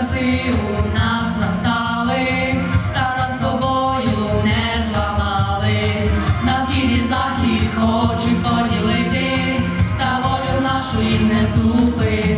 часи у нас настали, та нас тобою не зламали, на схід і захід хочуть поділити, та волю нашу і не зупинити.